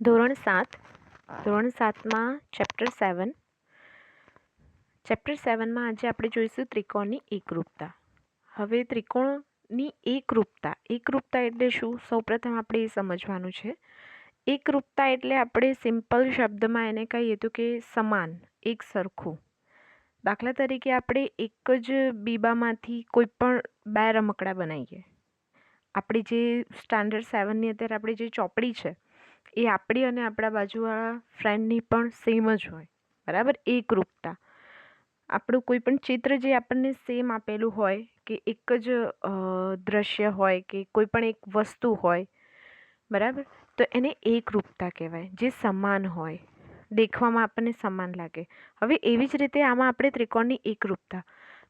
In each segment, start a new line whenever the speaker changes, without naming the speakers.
ધોરણ સાત, ધોરણ સાતમાં ચેપ્ટર સેવન ચેપ્ટર સેવનમાં આજે આપણે જોઈશું ત્રિકોણની એકરૂપતા. હવે ત્રિકોણની એકરૂપતા. એકરૂપતા એટલે શું? સૌપ્રથમ આપણે એ સમજવાનું છે. એકરૂપતા એટલે આપણે સિમ્પલ શબ્દમાં એને કહીએ તો કે સમાન, એક સરખું. દાખલા તરીકે આપણે એક જ બીબામાંથી કોઈ પણ બે રમકડા બનાવીએ. આપણી જે સ્ટાન્ડર્ડ સેવનની અત્યારે આપણી જે ચોપડી છે એ આપણી અને આપણા બાજુવાળા ફ્રેન્ડની પણ સેમ જ હોય. બરાબર? એકરૂપતા. આપણું કોઈ પણ ચિત્ર જે આપણને સેમ આપેલું હોય કે એક જ દ્રશ્ય હોય કે કોઈ પણ એક વસ્તુ હોય, બરાબર? તો એને એકરૂપતા કહેવાય, જે સમાન હોય. દેખવામાં આપણને સમાન લાગે. હવે એવી જ રીતે આમાં આપણે ત્રિકોણની એકરૂપતા.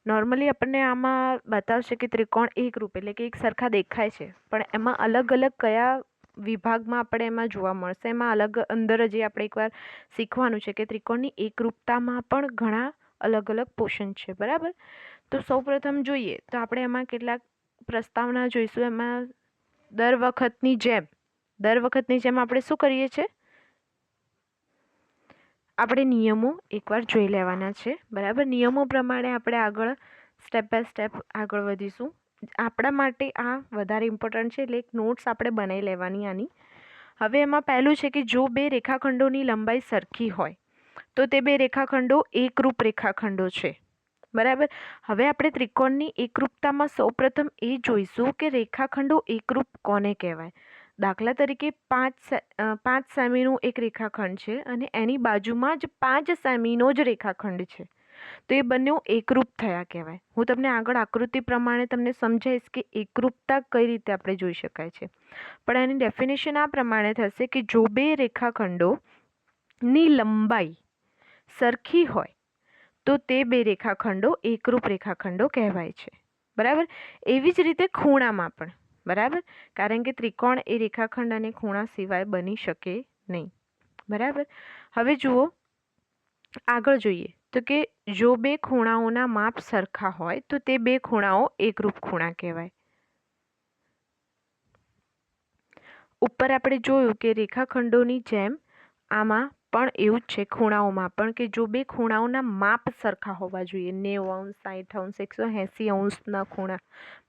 નોર્મલી આપણને આમાં બતાવશે કે ત્રિકોણ એકરૂપ એટલે કે એક સરખા દેખાય છે. પણ એમાં અલગ અલગ કયા વિભાગમાં આપણે એમાં જોવા મળશે. એમાં અલગ અંદર જે આપણે એકવાર શીખવાનું છે કે ત્રિકોણની એકરૂપતામાં પણ ઘણા અલગ અલગ પોષણ છે. બરાબર? તો સૌપ્રથમ જોઈએ તો આપણે એમાં કેટલાક પ્રસ્તાવના જોઈશું. એમાં દર વખતની જેમ, દર વખતની જેમ આપણે શું કરીએ છીએ? આપણે નિયમો એકવાર જોઈ લેવાના છે. બરાબર? નિયમો પ્રમાણે આપણે આગળ સ્ટેપ બાય સ્ટેપ આગળ વધીશું. આપણા માટે આ વધારે ઇમ્પોર્ટન્ટ છે, એટલે એક નોટ્સ આપણે બનાવી લેવાની આની. હવે એમાં પહેલું છે કે જો બે રેખાખંડોની લંબાઈ સરખી હોય, તો તે બે રેખાખંડો એકરૂપ રેખાખંડો છે. બરાબર? હવે આપણે ત્રિકોણની એકરૂપતામાં સૌપ્રથમ એ જોઈશું કે રેખાખંડો એકરૂપ કોને કહેવાય? દાખલા તરીકે પાંચ પાંચ સેમીનું એક રેખાખંડ છે અને એની બાજુમાં જ પાંચ સેમીનો જ રેખાખંડ છે. તો એ બંને એકરૂપ થયા કહેવાય. હું તમને આગળ આકૃતિ પ્રમાણે તમને સમજાવીશ કે એકરૂપતા કઈ રીતે આપણે જોઈ શકાય છે. પણ એની ડેફિનેશન આ પ્રમાણે થશે કે જો બે રેખાખંડોની લંબાઈ સરખી હોય, તો તે બે રેખાખંડો એકરૂપ રેખાખંડો કહેવાય છે. બરાબર? એવી જ રીતે ખૂણામાં પણ. બરાબર? કારણ કે ત્રિકોણ એ રેખાખંડ અને ખૂણા સિવાય બની શકે નહીં. બરાબર? હવે જુઓ, આગળ જોઈએ. તો કે જો બે ખૂણાઓના માપ સરખા હોય, તો તે બે ખૂણાઓ એકરૂપ ખૂણા કહેવાય. ઉપર આપણે જોયું કે રેખાખંડોની જેમ આમાં પણ એવું જ છે ખૂણાઓમાં પણ કે જો બે ખૂણાઓના માપ સરખા હોવા જોઈએ, નેવું અંશ સાઠ અંશ, એકસો એંસી અંશના ખૂણા.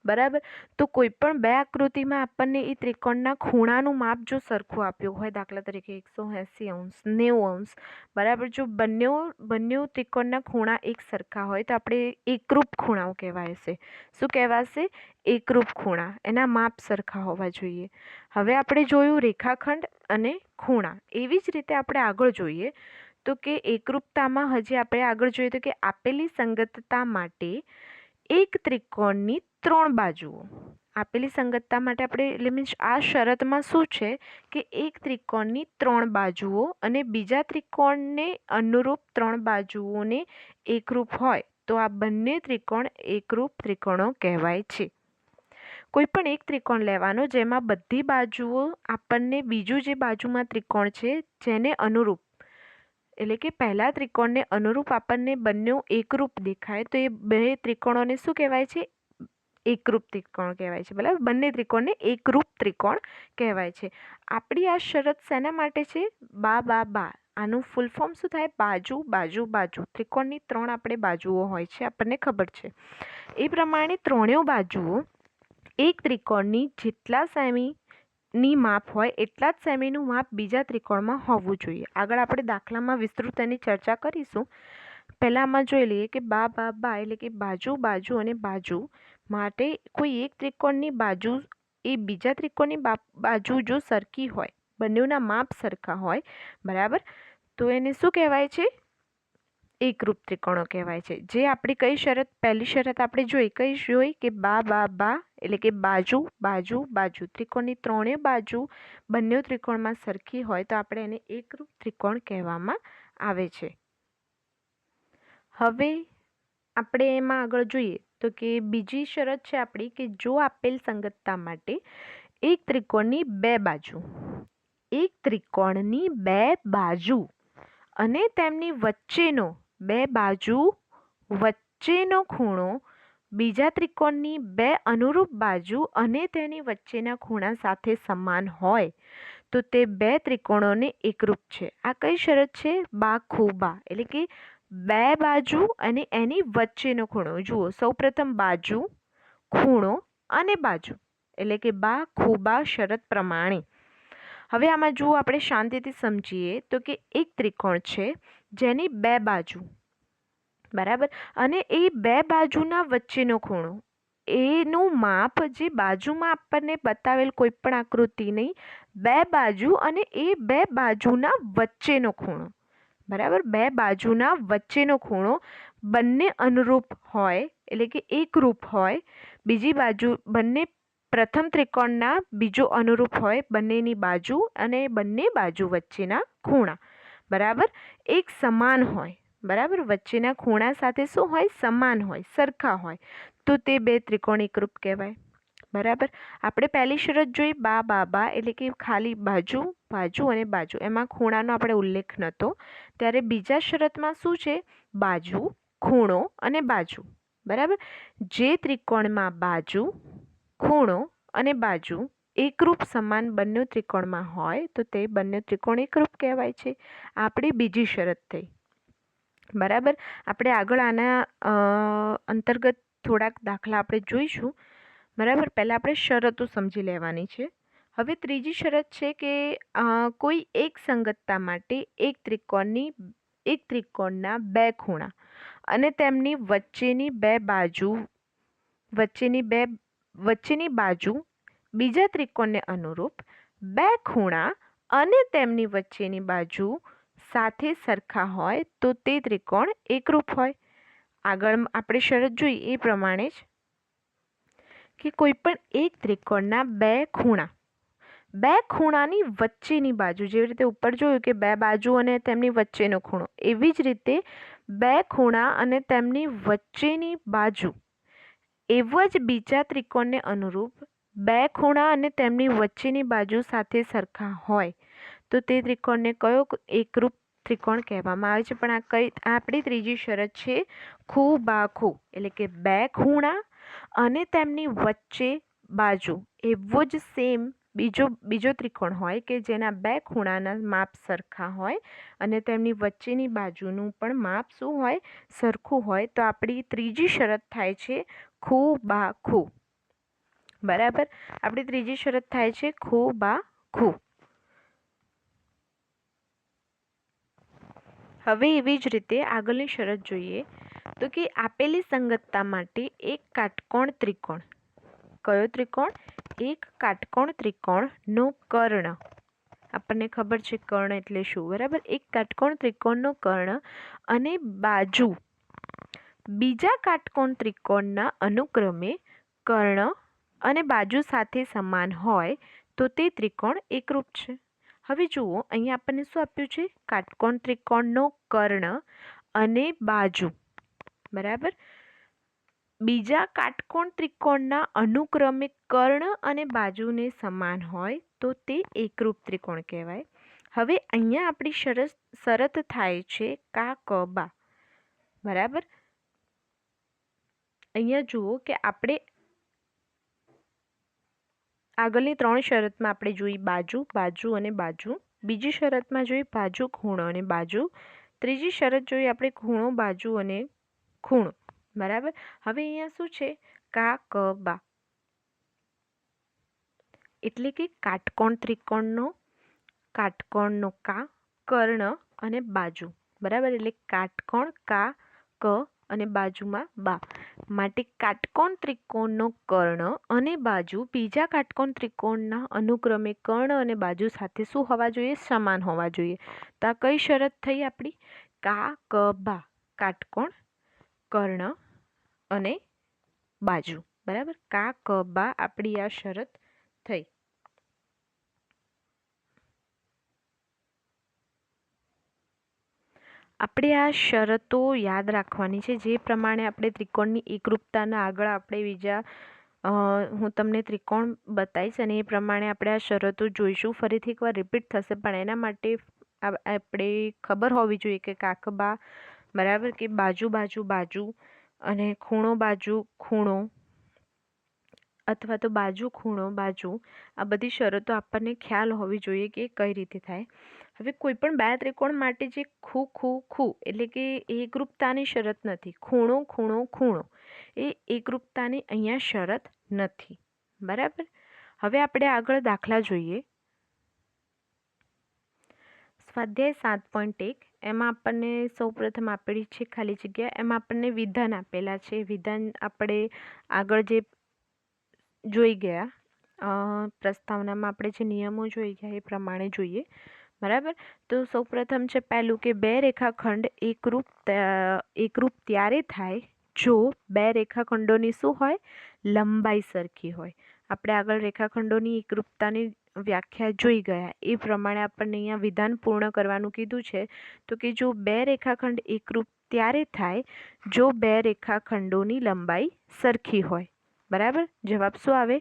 બરાબર? તો કોઈ પણ બે આકૃતિમાં આપણને એ ત્રિકોણના ખૂણાનું માપ જો સરખું આપ્યું હોય, દાખલા તરીકે એકસો એંસી અંશ, નેવું અંશ, બરાબર? જો બંને બંને ત્રિકોણના ખૂણા એક સરખા હોય, તો આપણે એકરૂપ ખૂણાઓ કહેવાય છે. શું કહેવાશે? એકરૂપ ખૂણા. એના માપ સરખા હોવા જોઈએ. હવે આપણે જોયું રેખાખંડ. અને ખૂણા. એવી જ રીતે આપણે આગળ જોઈએ તો કે એકરૂપતામાં હજી આપણે આગળ જોઈએ તો કે આપેલી સંગતતા માટે એક ત્રિકોણની ત્રણ બાજુઓ. આપેલી સંગતતા માટે આપણે, એટલે મીન્સ આ શરતમાં શું છે કે એક ત્રિકોણની ત્રણ બાજુઓ અને બીજા ત્રિકોણને અનુરૂપ ત્રણ બાજુઓને એકરૂપ હોય. તો આ બંને ત્રિકોણ એકરૂપ ત્રિકોણો કહેવાય છે. કોઈ પણ એક ત્રિકોણ લેવાનો જેમાં બધી બાજુઓ આપણને બીજું જે બાજુમાં ત્રિકોણ છે જેને અનુરૂપ. એટલે કે પહેલા ત્રિકોણને અનુરૂપ આપણને બંને એકરૂપ દેખાય તો એ બે ત્રિકોણોને શું કહેવાય છે? એકરૂપ ત્રિકોણ કહેવાય છે. બરાબર? બંને ત્રિકોણને એકરૂપ ત્રિકોણ કહેવાય છે. આપણી આ શરત શેના માટે છે? બા બા બા. આનું ફૂલ ફોર્મ શું થાય? બાજુ બાજુ બાજુ. ત્રિકોણની ત્રણ આપણે બાજુઓ હોય છે આપણને ખબર છે. એ પ્રમાણે ત્રણેય બાજુઓ એક ત્રિકોણની જેટલા સેમીની માપ હોય, એટલા જ સેમીનું માપ બીજા ત્રિકોણમાં હોવું જોઈએ. આગળ આપણે દાખલામાં વિસ્તૃત એની ચર્ચા કરીશું. પહેલાં આમાં જોઈ લઈએ કે બા બા બા એટલે કે બાજુ બાજુ અને બાજુ માટે કોઈ એક ત્રિકોણની બાજુ એ બીજા ત્રિકોણની બાજુ જો સરખી હોય, બંનેના માપ સરખા હોય, બરાબર? તો એને શું કહેવાય છે? એકરૂપ ત્રિકોણો કહેવાય છે. જે આપણી કઈ શરત, પહેલી શરત આપણે જોઈ, કઈ જોઈ કે બા બા બા એટલે કે બાજુ બાજુ બાજુ. ત્રિકોણની ત્રણેય બાજુ બંને ત્રિકોણમાં સરખી હોય તો આપણે એને એકરૂપ ત્રિકોણ કહેવામાં આવે છે. હવે આપણે એમાં આગળ જોઈએ તો કે બીજી શરત છે આપણી કે જો આપેલ સંગતતા માટે એક ત્રિકોણની બે બાજુ, એક ત્રિકોણની બે બાજુ અને તેમની વચ્ચેનો બે બાજુ, વચ્ચેનો ખૂણો બીજા ત્રિકોણની બે અનુરૂપ બાજુ અને તેની વચ્ચેના ખૂણા સાથે સમાન હોય, તો તે બે ત્રિકોણોને એકરૂપ છે. આ કઈ શરત છે? બા ખૂબા એટલે કે બે બાજુ અને એની વચ્ચેનો ખૂણો. જુઓ, સૌપ્રથમ બાજુ, ખૂણો અને બાજુ, એટલે કે બા ખૂબા શરત પ્રમાણે. હવે આમાં જુઓ, આપણે શાંતિથી સમજીએ તો કે એક ત્રિકોણ છે જેની બે બાજુ. બરાબર? અને એ બે બાજુના વચ્ચેનો ખૂણો, એનું માપ જે બાજુમાં આપણને બતાવેલ કોઈ પણ આકૃતિની બે બાજુ અને એ બે બાજુના વચ્ચેનો ખૂણો. બરાબર? બે બાજુના વચ્ચેનો ખૂણો બંને અનુરૂપ હોય, એટલે કે એકરૂપ હોય, બીજી બાજુ બંને પ્રથમ ત્રિકોણના બીજો અનુરૂપ હોય, બંનેની બાજુ અને બંને બાજુ વચ્ચેના ખૂણા. બરાબર? એક સમાન હોય, બરાબર? વચ્ચેના ખૂણા સાથે શું હોય? સમાન હોય, સરખા હોય. તો તે બે ત્રિકોણ એકરૂપ કહેવાય. બરાબર? આપણે પહેલી શરત જોઈ, બા બા બા એટલે કે ખાલી બાજુ બાજુ અને બાજુ. એમાં ખૂણાનો આપણે ઉલ્લેખ નહોતો. ત્યારે બીજા શરતમાં શું છે? બાજુ, ખૂણો અને બાજુ. બરાબર? જે ત્રિકોણમાં બાજુ, ખૂણો અને બાજુ એકરૂપ સમાન બંને ત્રિકોણમાં હોય તો તે બંને ત્રિકોણ એકરૂપ કહેવાય છે. આપણી બીજી શરત થઈ. બરાબર? આપણે આગળ આના અંતર્ગત થોડાક દાખલા આપણે જોઈશું. બરાબર? પહેલાં આપણે શરતો સમજી લેવાની છે. હવે ત્રીજી શરત છે કે કોઈ એક સંગતતા માટે એક ત્રિકોણની, એક ત્રિકોણના બે ખૂણા અને તેમની વચ્ચેની બે બાજુ, વચ્ચેની બે, વચ્ચેની બાજુ બીજા ત્રિકોણને અનુરૂપ બે ખૂણા અને તેમની વચ્ચેની બાજુ સાથે સરખા હોય તો તે ત્રિકોણ એકરૂપ હોય. આગળ આપણે શરત જોઈએ એ પ્રમાણે જ કે કોઈપણ એક ત્રિકોણના બે ખૂણા, બે ખૂણાની વચ્ચેની બાજુ, જેવી રીતે ઉપર જોયું કે બે બાજુ અને તેમની વચ્ચેનો ખૂણો, એવી જ રીતે બે ખૂણા અને તેમની વચ્ચેની બાજુ, એવો જ બીજા ત્રિકોણને અનુરૂપ બે ખૂણા અને તેમની વચ્ચેની બાજુ સાથે સરખા હોય, તો તે ત્રિકોણને કયો એકરૂપ ત્રિકોણ કહેવામાં આવે છે? પણ આ કઈ, આપણી ત્રીજી શરત છે ખૂ એટલે કે બે ખૂણા અને તેમની વચ્ચે બાજુ. એવો જ સેમ બીજો બીજો ત્રિકોણ હોય કે જેના બે ખૂણાના માપ સરખા હોય અને તેમની વચ્ચેની બાજુનું પણ માપ શું હોય? સરખું હોય. તો આપણી ત્રીજી શરત થાય છે ખૂ બરાબર? આપણી ત્રીજી શરત થાય છે ખૂ બા ખૂ. હવે એવી જ રીતે આગળની શરત જોઈએ તો કે આપેલી સંગતતા માટે એક કાટકોણ ત્રિકોણ. કયો ત્રિકોણ? એક કાટકોણ ત્રિકોણનો કર્ણ. આપણને ખબર છે કર્ણ એટલે શું? બરાબર? એક કાટકોણ ત્રિકોણનો કર્ણ અને બાજુ. બીજા કાટકોણ ત્રિકોણના અનુક્રમે કર્ણ અને બાજુ સાથે સમાન હોય તો તે ત્રિકોણ એકરૂપ છે. હવે જુઓ, અહીંયા આપણને શું આપ્યું છે? કાટકોણ ત્રિકોણનો કર્ણ અને બાજુ. બરાબર? બીજા કાટકોણ ત્રિકોણના અનુક્રમે કર્ણ અને બાજુને સમાન હોય તો તે એકરૂપ ત્રિકોણ કહેવાય. હવે અહીંયા આપણી શરત શરત થાય છે કા, ક, બા. બરાબર? અહીંયા જુઓ કે આપણે આગળની ત્રણ શરતમાં આપણે જોઈ બાજુ બાજુ અને બાજુ. બીજી શરતમાં જોઈ બાજુ, ખૂણો અને બાજુ. ત્રીજી શરત જોઈ આપણે ખૂણો, બાજુ અને ખૂણો. બરાબર? હવે અહીંયા શું છે? કા, ક, બા. એટલે કે કાટકોણ, ત્રિકોણનો, કાટકોણનો કા, કર્ણ અને બાજુ. બરાબર? એટલે કાટકોણ, કા, ક અને બાજુમાં બા. માટે કાટકોણ ત્રિકોણનો કર્ણ અને બાજુ બીજા કાટકોણ ત્રિકોણના અનુક્રમે કર્ણ અને બાજુ સાથે શું હોવા જોઈએ? સમાન હોવા જોઈએ. તો આ કઈ શરત થઈ આપણી? કા, ક, બા. કાટકોણ, કર્ણ અને બાજુ. બરાબર? કા, ક, બા આપણી આ શરત થઈ. આપણે આ શરતો યાદ રાખવાની છે. જે પ્રમાણે આપણે ત્રિકોણની એકરૂપતાના આગળ આપણે બીજા હું તમને ત્રિકોણ બતાવીશ અને એ પ્રમાણે આપણે આ શરતો જોઈશું. ફરીથી એકવાર રિપીટ થશે, પણ એના માટે આપણે ખબર હોવી જોઈએ કે કાકબા બરાબર, કે બાજુ બાજુ બાજુ અને ખૂણો, બાજુ, ખૂણો અથવા તો બાજુ, ખૂણો, બાજુ આ બધી શરતો આપણને ખ્યાલ હોવી જોઈએ કે કઈ રીતે થાય. હવે કોઈ પણ બે ત્રિકોણ માટે જે ખૂ ખૂ ખૂ એટલે કે એકરૂપતાની શરત નથી. ખૂણો ખૂણો ખૂણો. એ એકરૂપતાની અહીંયા શરત નથી. બરાબર? હવે આપણે આગળ દાખલા જોઈએ. સ્વાધ્યાય સાત પોઈન્ટ એક. એમાં આપણને સૌપ્રથમ આપેલી છે ખાલી જગ્યા. એમાં આપણને વિધાન આપેલા છે. વિધાન આપણે આગળ જે જોઈ ગયા પ્રસ્તાવનામાં આપણે જે નિયમો જોઈ ગયા એ પ્રમાણે જોઈએ. બરાબર? તો સૌપ્રથમ છે પહેલું કે બે રેખાખંડ એકરૂપ એકરૂપ ત્યારે થાય જો બે રેખાખંડોની શું હોય? લંબાઈ સરખી હોય. આપણે આગળ રેખાખંડોની એકરૂપતાની વ્યાખ્યા જોઈ ગયા. એ પ્રમાણે આપણને અહીંયા વિધાન પૂર્ણ કરવાનું કીધું છે. તો કે જો બે રેખાખંડ એકરૂપ ત્યારે થાય જો બે રેખાખંડોની લંબાઈ સરખી હોય. બરાબર? જવાબ શું આવે?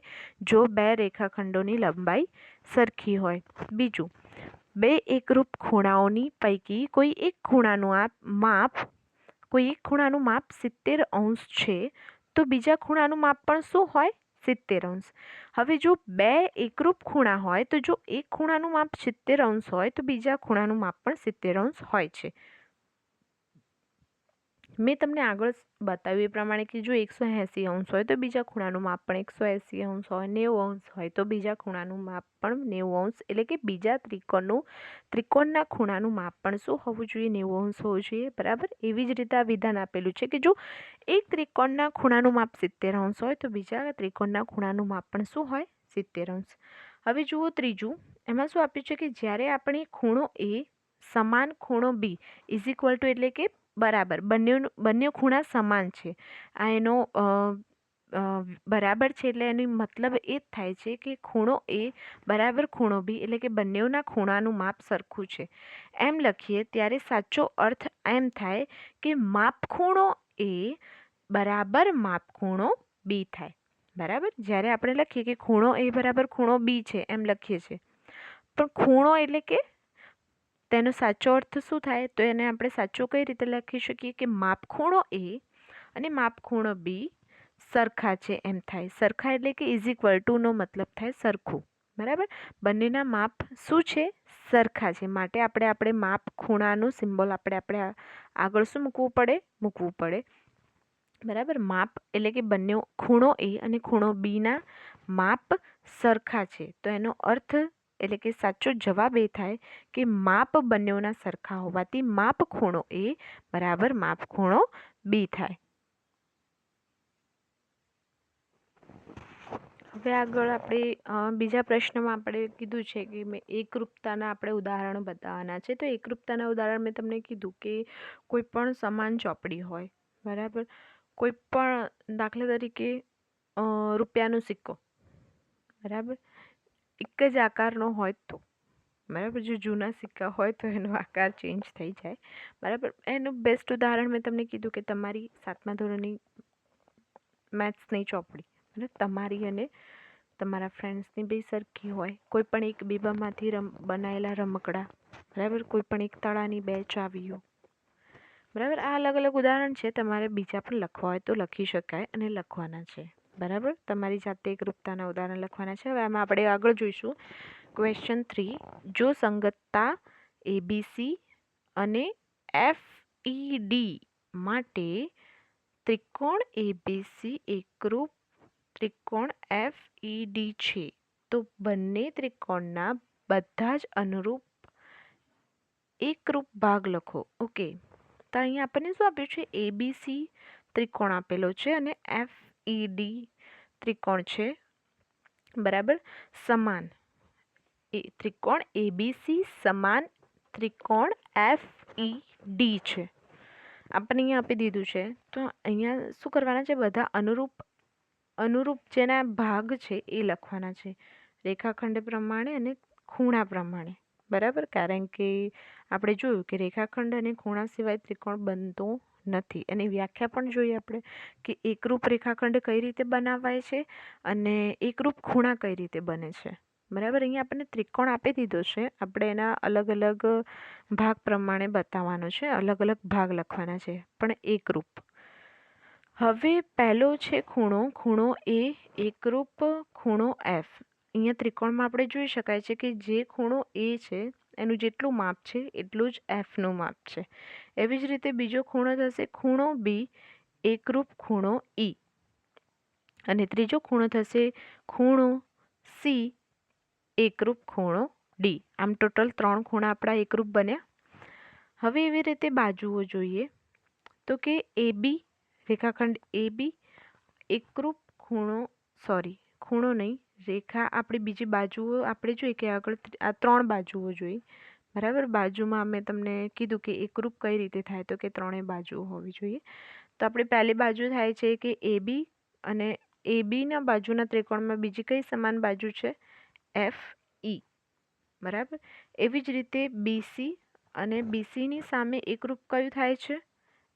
જો બે રેખાખંડોની લંબાઈ સરખી હોય. બીજું બે એકરૂપ ખૂણાઓની પૈકી કોઈ એક ખૂણાનું આ માપ, કોઈ એક ખૂણાનું માપ સિત્તેર અંશ છે, તો બીજા ખૂણાનું માપ પણ શું હોય? સિત્તેર અંશ. હવે જો બે એકરૂપ ખૂણા હોય, તો જો એક ખૂણાનું માપ સિત્તેર અંશ હોય, તો બીજા ખૂણાનું માપ પણ સિત્તેર અંશ હોય છે. મેં તમને આગળ બતાવ્યું એ પ્રમાણે કે જો એકસો એંસી અંશ હોય તો બીજા ખૂણાનું માપ પણ એકસો એંસી અંશ હોય, નેવું અંશ હોય તો બીજા ખૂણાનું માપ પણ નેવું અંશ. એટલે કે બીજા ત્રિકોણનું, ત્રિકોણના ખૂણાનું માપ પણ શું હોવું જોઈએ? નેવું અંશ હોવું જોઈએ. બરાબર? એવી જ રીતે આ વિધાન આપેલું છે કે જો એક ત્રિકોણના ખૂણાનું માપ સિત્તેર અંશ હોય તો બીજા ત્રિકોણના ખૂણાનું માપ પણ શું હોય? સિત્તેર અંશ. હવે જુઓ ત્રીજું. એમાં શું આપ્યું છે કે જ્યારે આપણે ખૂણો એ સમાન ખૂણો બી ઇઝ ઇક્વલ ટુ એટલે કે બરાબર બંને બંને ખૂણા સમાન છે. આ એનો બરાબર છે એટલે એની મતલબ એ જ થાય છે કે ખૂણો એ બરાબર ખૂણો બી એટલે કે બંનેના ખૂણાનું માપ સરખું છે. એમ લખીએ, ત્યારે સાચો અર્થ એમ થાય કે માપ ખૂણો એ બરાબર માપ ખૂણો બી થાય. બરાબર? જ્યારે આપણે લખીએ કે ખૂણો એ બરાબર ખૂણો બી છે, એમ લખીએ છીએ. પણ ખૂણો એટલે કે તેનો સાચો અર્થ શું થાય? તો એને આપણે સાચો કઈ રીતે લખી શકીએ કે માપખૂણો એ અને માપખૂણો બી સરખા છે એમ થાય. સરખા એટલે કે ઇઝ ઇક્વલ ટુનો મતલબ થાય સરખું. બરાબર? બંનેના માપ શું છે? સરખા છે. માટે આપણે આપણે માપ ખૂણાનું સિમ્બોલ આપણે આપણે આગળ શું મૂકવું પડે? મૂકવું પડે. બરાબર? માપ એટલે કે બંને ખૂણો એ અને ખૂણો બીના માપ સરખા છે. તો એનો અર્થ એટલે કે સાચો જવાબ એ થાય કે માપ બંનેના સરખા હોવાથી માપ ખૂણો એ બરાબર માપ ખૂણો બી થાય. હવે આગળ આપણે બીજા પ્રશ્નમાં આપણે કીધું છે કે મેં એકરૂપતાના આપણે ઉદાહરણો બતાવવાના છે. તો એકરૂપતાના ઉદાહરણ મેં તમને કીધું કે કોઈ પણ સમાન ચોપડી હોય, બરાબર? કોઈ પણ દાખલા તરીકે રૂપિયાનો સિક્કો, બરાબર? એક જ આકારનો હોય તો. બરાબર, જો જૂના સિક્કા હોય તો એનો આકાર ચેન્જ થઈ જાય. બરાબર, એનું બેસ્ટ ઉદાહરણ મેં તમને કીધું કે તમારી સાતમા ધોરણની મેથ્સની ચોપડી. અને તમારી અને તમારા ફ્રેન્ડ્સની બે સરખી હોય. કોઈ પણ એક બીબામાંથી રમ બનાવેલા રમકડા. બરાબર, કોઈ પણ એક તળાની બે ચાવીઓ. બરાબર, આ અલગ અલગ ઉદાહરણ છે. તમારે બીજા પણ લખવા હોય તો લખી શકાય અને લખવાના છે. બરાબર? તમારી જાતે એકરૂપતાના ઉદાહરણ લખવાના છે. હવે આમાં આપણે આગળ જોઈશું. ક્વેશ્ચન થ્રી જો સંગતતા એબીસી અને એફ ઈ ડી માટે ત્રિકોણ એબીસી એકરૂપ ત્રિકોણ એફ ઈ ડી છે, તો બંને ત્રિકોણના બધા જ અનુરૂપ એકરૂપ ભાગ લખો. ઓકે તો અહીંયા આપણને શું આપ્યું છે? એબીસી ત્રિકોણ આપેલો છે અને એફ ઈડી ત્રિકોણ છે. બરાબર? સમાન. એ ત્રિકોણ એબીસી સમાન ત્રિકોણ એફ ઈ ડી છે. આપણને અહીંયા આપી દીધું છે. તો અહીંયા શું કરવાના છે? બધા અનુરૂપ અનુરૂપ જેના ભાગ છે એ લખવાના છે. રેખાખંડ પ્રમાણે અને ખૂણા પ્રમાણે. બરાબર? કારણ કે આપણે જોયું કે રેખાખંડ અને ખૂણા સિવાય ત્રિકોણ બનતો નથી. એની વ્યાખ્યા પણ જોઈએ આપણે કે એકરૂપ રેખાખંડ કઈ રીતે બનાવાય છે અને એકરૂપ ખૂણા કઈ રીતે બને છે. બરાબર? અહીંયા આપણને ત્રિકોણ આપી દીધો છે. આપણે એના અલગ અલગ ભાગ પ્રમાણે બતાવવાનો છે. અલગ અલગ ભાગ લખવાના છે. પણ એકરૂપ હવે પહેલો છે ખૂણો. ખૂણો એ એકરૂપ ખૂણો એફ અહીંયા ત્રિકોણમાં આપણે જોઈ શકાય છે કે જે ખૂણો એ છે એનું જેટલું માપ છે, એટલું જ એફનું માપ છે. એવી જ રીતે બીજો ખૂણો થશે ખૂણો બી એકરૂપ ખૂણો ઈ અને ત્રીજો ખૂણો થશે ખૂણો સી એકરૂપ ખૂણો ડી આમ ટોટલ ત્રણ ખૂણા આપણા એકરૂપ બન્યા. હવે એવી રીતે બાજુઓ જોઈએ તો કે એ બી રેખાખંડ એ બી એકરૂપ ખૂણો સોરી ખૂણો નહીં રેખા આપણી બીજી બાજુઓ, આપણે જોઈએ કે આગળ આ ત્રણ બાજુઓ જોઈ. બરાબર? બાજુમાં અમે તમને કીધું કે એકરૂપ કઈ રીતે થાય તો કે ત્રણેય બાજુઓ હોવી જોઈએ. તો આપણે પહેલી બાજુ થાય છે કે એ બી અને એ બીના બાજુના ત્રિકોણમાં બીજી કઈ સમાન બાજુ છે? F, E. બરાબર? એવી જ રીતે બીસી અને બીસીની સામે એકરૂપ કયું થાય છે?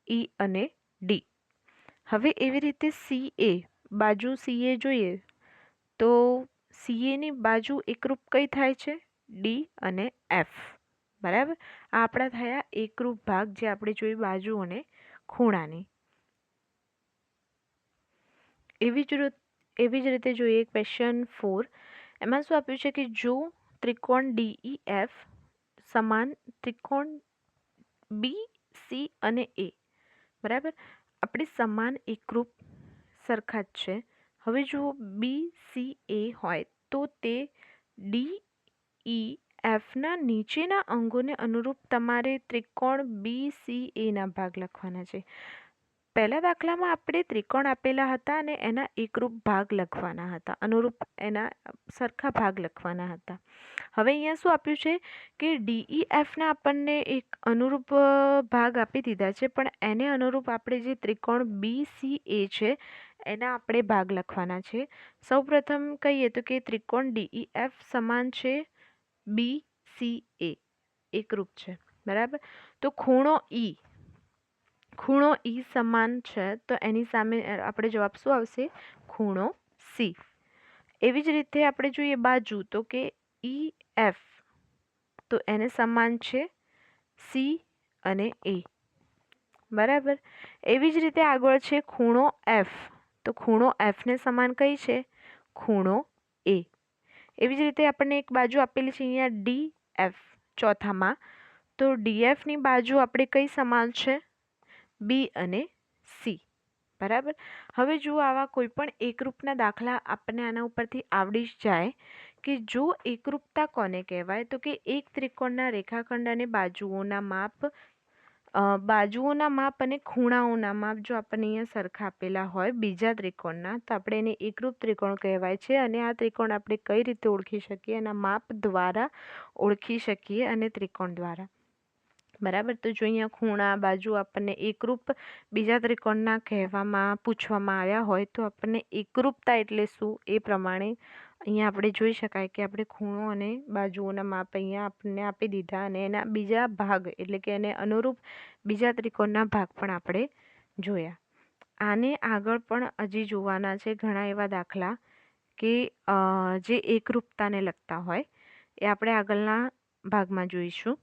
ઈ અને ડી. હવે એવી રીતે સી એ, બાજુ સી એ જોઈએ તો સી એની બાજુ એકરૂપ કઈ થાય છે? ડી અને એફ. બરાબર? આ આપણા થયા એકરૂપ ભાગ જે આપણે જોઈ બાજુ અને ખૂણાની. એવી જ એવી જ રીતે જોઈએ ક્વેશ્ચન ફોર એમાં શું આપ્યું છે કે જો ત્રિકોણ ડીઈ એફ સમાન ત્રિકોણ બી સી અને એ. બરાબર? આપણે સમાન એકરૂપ સરખા જ છે. હવે જો બી, સી, એ હોય તો તે ડી, ઈ એફના નીચેના અંગોને અનુરૂપ તમારે ત્રિકોણ બી, સી એના ભાગ લખવાના છે. પહેલા દાખલામાં આપણે ત્રિકોણ આપેલા હતા અને એના એકરૂપ ભાગ લખવાના હતા. અનુરૂપ એના સરખા ભાગ લખવાના હતા. હવે અહીંયા શું આપ્યું છે કે ડીઈ એફના આપણને એક અનુરૂપ ભાગ આપી દીધા છે, પણ એને અનુરૂપ આપણે જે ત્રિકોણ બી સી એ છે, એના આપણે ભાગ લખવાના છે. સૌપ્રથમ કહીએ તો કે ત્રિકોણ ડીઈ એફ સમાન છે બી સી એ એકરૂપ છે. બરાબર? તો ખૂણો ઈ ખૂણો ઈ સમાન છે, તો એની સામે આપણે જવાબ શું આવશે? ખૂણો સી એવી જ રીતે આપણે જોઈએ બાજુ, તો કે ઈ એફ તો એને સમાન છે સી અને એ બરાબર? એવી જ રીતે આગળ છે ખૂણો એફ તો ખૂણો એફને સમાન કઈ છે? ખૂણો એ એવી જ રીતે આપણને એક બાજુ આપેલી છે અહીંયા ડી એફ ચોથામાં. તો ડીએફની બાજુ આપણે કઈ સમાન છે? બી અને સી. બરાબર? હવે જો આવા કોઈ પણ એકરૂપના દાખલા આપણને આના ઉપરથી આવડી જ જાય કે જો એકરૂપતા કોને કહેવાય? તો કે એક ત્રિકોણના રેખાખંડ અને બાજુઓના માપ બાજુઓના માપ અને ખૂણાઓના માપ જો આપણને અહીંયા સરખા આપેલા હોય બીજા ત્રિકોણના, તો આપણે એને એકરૂપ ત્રિકોણ કહેવાય છે અને આ ત્રિકોણ આપણે કઈ રીતે ઓળખી શકીએ? એના માપ દ્વારા ઓળખી શકીએ અને ત્રિકોણ દ્વારા. બરાબર? તો જો અહીંયા ખૂણા બાજુ આપણને એકરૂપ બીજા ત્રિકોણના કહેવામાં પૂછવામાં આવ્યા હોય, તો આપણને એકરૂપતા એટલે શું? એ પ્રમાણે અહીંયા આપણે જોઈ શકાય કે આપણે ખૂણો અને બાજુઓના માપ અહીંયા આપણને આપી દીધા અને એના બીજા ભાગ એટલે કે એને અનુરૂપ બીજા ત્રિકોણના ભાગ પણ આપણે જોયા. આને આગળ પણ હજી જોવાના છે ઘણા એવા દાખલા કે જે એકરૂપતાને લગતા હોય, એ આપણે આગળના ભાગમાં જોઈશું.